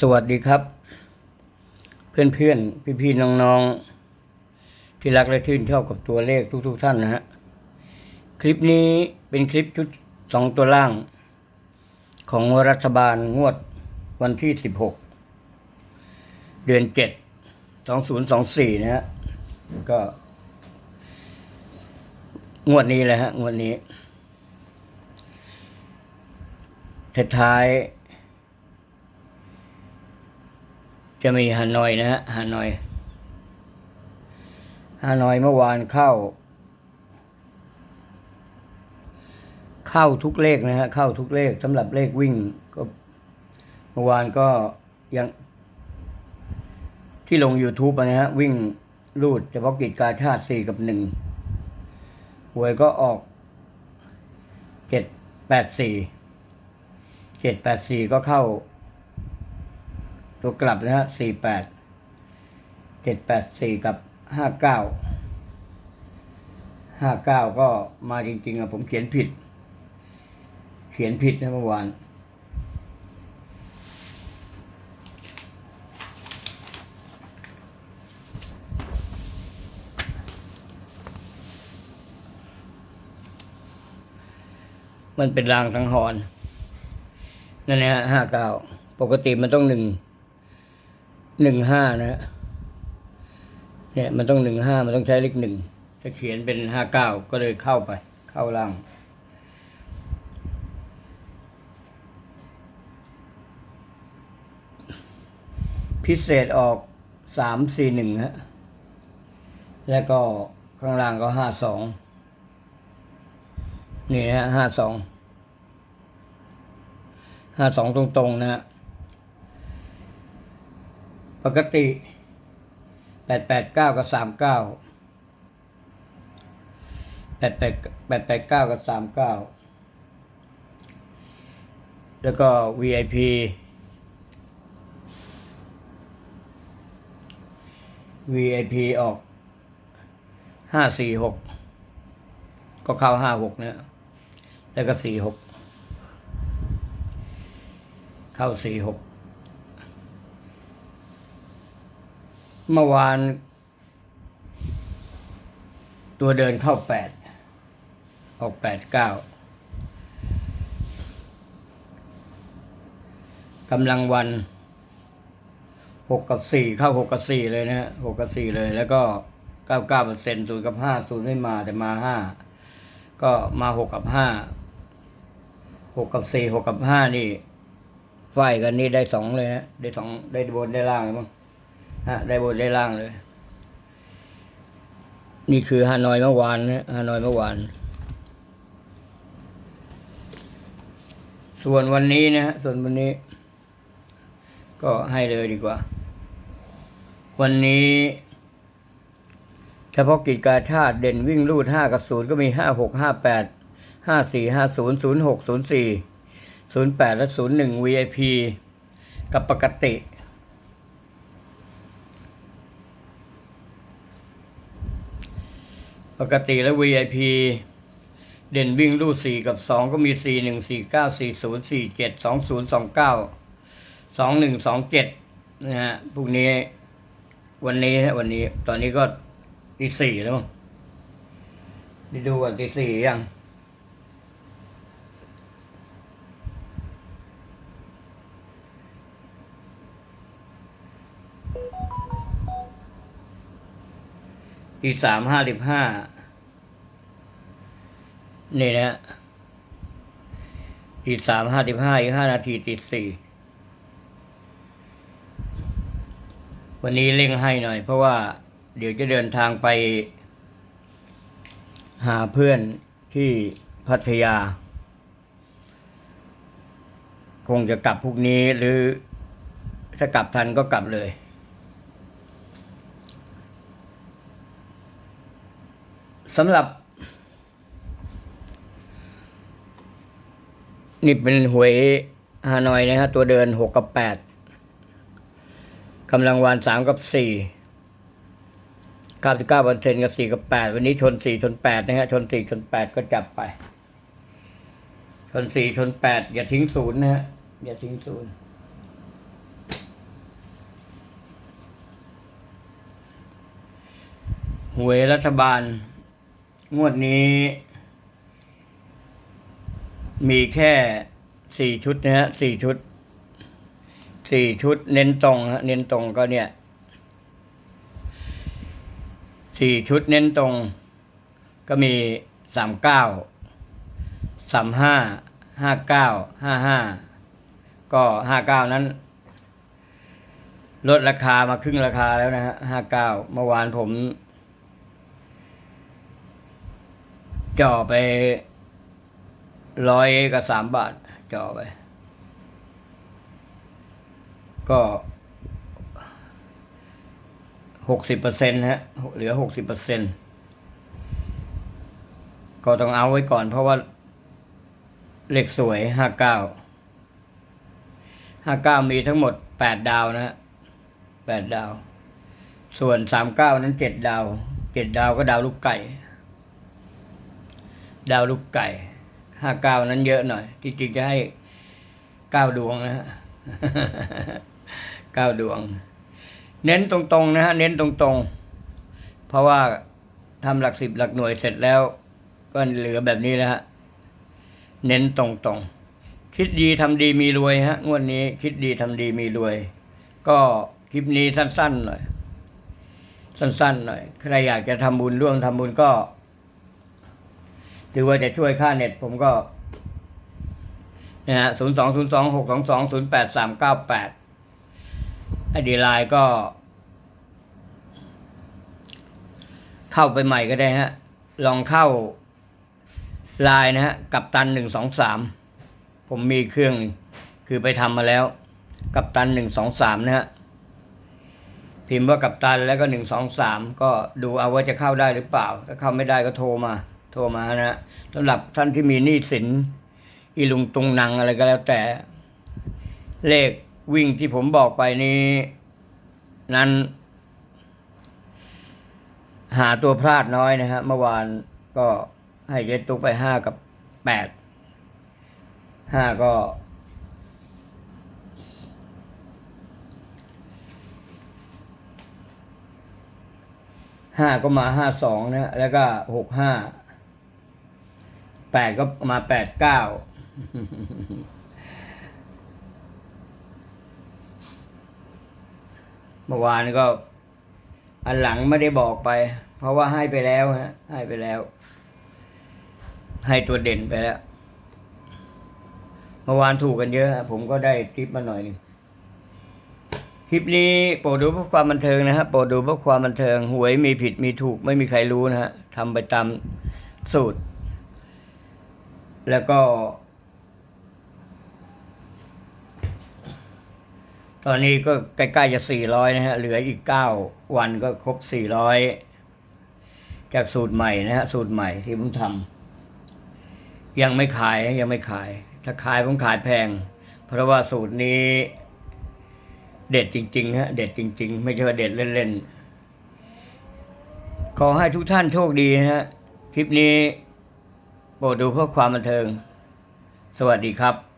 สวัสดีครับ เพื่อนเพื่อนพี่พี่ๆน้องๆที่รักและชื่นชอบกับตัวเลขทุกๆท่านนะฮะคลิปนี้เป็นคลิปชุดสองตัวล่าง ของรัฐบาลงวดวันที่สิบหกเดือนเจ็ดสองศูนย์สองสี่นะฮะก็ งวดนี้แหละฮะ งวดนี้ท้ายๆ จะมีฮานอยนะฮะฮานอยฮานอยเมื่อวานเข้า เข้าทุกเลขนะฮะเข้าทุกเลขสำหรับเลขวิ่งก็เมื่อวานก็ยังที่ลง YouTube นะฮะ วิ่งรูดเฉพาะกิจการชาติสี่กับหนึ่งหวยก็ออกเจ็ดแปดสี่เจ็ดแปดสี่ก็เข้า ตัวกลับนะฮะสี่แปดเจ็ดแปดสี่กับห้าเก้าห้าเก้าก็มาจริงๆอะผมเขียนผิด เขียนผิดนะเมื่อวานมันเป็นรางสังหรณ์นั่นนะฮะห้าเก้าปกติมันต้องหนึ่ง หนึ่งห้านะฮะเนี่ยมันต้องหนึ่งห้ามันต้องใช้เลขหนึ่งจะเขียนเป็นห้าเก้าก็เลยเข้าไป เข้าล่างพิเศษออกสามสี่หนึ่งฮะ แล้วก็ข้างล่างก็ห้าสองนี่ฮะห้าสองห้าสองตรงๆนะฮะ ปกติแปดแปดเก้ากับสามเก้าแปดแปดแปดแปดเก้ากับสามเก้าแล้วก็ VIP VIP ออกห้าสี่หกก็เข้าห้าหกนะแล้วก็สี่หกเข้าสี่หก เมื่อวาน ตัวเดินเข้าแปดออกแปดเก้ากำลังวันหกกับสี่เข้าหกกับสี่เลยนะฮะหกกับสี่เลย แล้วก็เก้าเก้าเปอร์เซ็นต์ศูนย์กับห้าศูนย์ไม่มาแต่มาห้าก็มาหกกับห้าหกกับสี่หกกับห้านี่ไฟกันนี่ได้สองเลยนะได้สองได้บนได้ล่างมั้ง ฮะได้บนได้ล่างเลย นี่คือฮานอยเมื่อวานนะฮานอยเมื่อวาน ส่วนวันนี้นะฮะส่วนวันนี้ ก็ให้เลยดีกว่า วันนี้เฉพาะกิจการชาติเด่นวิ่งรูดห้ากับศูนย์ก็มีห้าหกห้าแปดห้าสี่ห้าศูนย์ศูนย์หกศูนย์สี่ศูนย์แปดและศูนย์หนึ่ง VIP กับปกติ ปกติและ VIP เด่นวิ่งรูดสี่กับสองก็มีสี่หนึ่งสี่เก้าสี่ศูนย์สี่เจ็ดสองศูนย์สองเก้าสองหนึ่งสองเจ็ดนะฮะพวกนี้ วันนี้นะวันนี้ ตอนนี้ก็ตีสี่แล้วมั้งด้ดูวันตีสี่ยัง ตีสามห้าสิบห้านี่นะฮะตีสามห้าสิบห้าอีกห้านาทีตีสี่วันนี้เร่งให้หน่อย เพราะว่าเดี๋ยวจะเดินทางไป หาเพื่อนที่พัทยา คงจะกลับพรุ่งนี้หรือถ้ากลับทันก็กลับเลย สำหรับ นี่เป็นหวยฮานอยนะฮะตัวเดินหกกับแปดกำลังวานสามกับสี่เก้าสิบเก้าเปอร์เซ็นต์กับสี่กับแปดวันนี้ชนสี่ชนแปดนะฮะชนสี่ชนแปดก็จับไป ชนสี่ชนแปดอย่าทิ้งศูนย์นะฮะอย่าทิ้งศูนย์หวยรัฐบาล งวดนี้ มีแค่สี่ชุดนะฮะสี่ชุดสี่ชุดเน้นตรงฮะเน้นตรงก็เนี่ยสี่ชุดเน้นตรง ก็มีสามเก้าสามห้าห้าเก้าห้าห้าก็ห้าเก้านั้น ลดราคามาครึ่งราคาแล้วนะฮะห้าเก้าเมื่อวานผม จ่อไปร้อยกับสามบาท จ่อไป ก็หกสิบเปอร์เซ็นต์ฮะ เหลือหกสิบเปอร์เซ็นต์ก็ต้องเอาไว้ก่อนเพราะว่าเหลขสวยห้าเก้าห้าเก้ามีทั้งหมดแปดดาวนะฮะแปดดาว ส่วนสามเก้านั้นเจ็ดดาวเจ็ดดาวก็ดาวลูกไก่ ดาวลูกไก่ห้าเก้านั้นเยอะหน่อย ที่จริงจะให้เก้าดวงนะฮะเก้าดวง เน้นตรงๆนะฮะเน้นตรงๆ เพราะว่าทำหลักสิบหลักหน่วยเสร็จแล้ว ก็เหลือแบบนี้แล้วฮะเน้นตรงๆ คิดดีทำดีมีรวยฮะงวดนี้คิดดีทำดีมีรวย ก็คลิปนี้สั้นๆหน่อยสั้นๆหน่อยใครอยากจะทำบุญร่วมทำบุญก็ ถือว่าจะช่วยค่าเน็ตผมก็นะฮะศูนย์สองศูนย์สองหกสองสองศูนย์แปดสามเก้าแปดไอดีไลน์ก็ เข้าไปใหม่ก็ได้ฮะ ลองเข้าไลน์นะฮะ กับตันหนึ่งสองสามผมมีเครื่องหนึ่งคือไปทำมาแล้ว กับตันหนึ่งสองสามนะฮะ พิมพ์ว่ากับตันแล้วก็หนึ่งสองสามก็ดูเอาว่าจะเข้าได้หรือเปล่า ถ้าเข้าไม่ได้ก็โทรมา โทรมานะฮะสำหรับท่านที่มีหนี้สินอีลุงตุงนังอะไรก็แล้วแต่ เลขวิ่งที่ผมบอกไปนี้ นั้น หาตัวพลาดน้อยนะฮะเมื่อวานก็ให้เจตุกไปห้ากับแปดห้าก็ห้าก็มาห้าสองนะแล้วก็หกห้า แปดก็มาแปดเก้าเมื่อวานก็ อันหลังไม่ได้บอกไป เพราะว่าให้ไปแล้วฮะ ให้ไปแล้ว ให้ตัวเด่นไปแล้ว เมื่อวานถูกกันเยอะฮะผมก็ได้คลิปมาหน่อยหนึงคลิปนี้โปรดดูเพื่อความบันเทิงนะฮะโปรดดูเพื่อความบันเทิงหวยมีผิดมีถูกไม่มีใครรู้นะฮะทำไปตามสูตร แล้วก็ ตอนนี้ก็ใกล้ๆจะสี่ร้อยนะฮะ เหลืออีกเก้าวันก็ครบสี่ร้อยจากสูตรใหม่นะฮะ สูตรใหม่ที่ผมทำยังไม่ขายยังไม่ขาย ถ้าขายผมขายแพง เพราะว่าสูตรนี้ เด็ดจริงๆฮะเด็ดจริง ๆ ไม่ใช่ว่าเด็ดเล่นๆขอให้ทุกท่านโชคดีนะฮะ คลิปนี้ โปรดดูเพื่อความบันเทิง สวัสดีครับ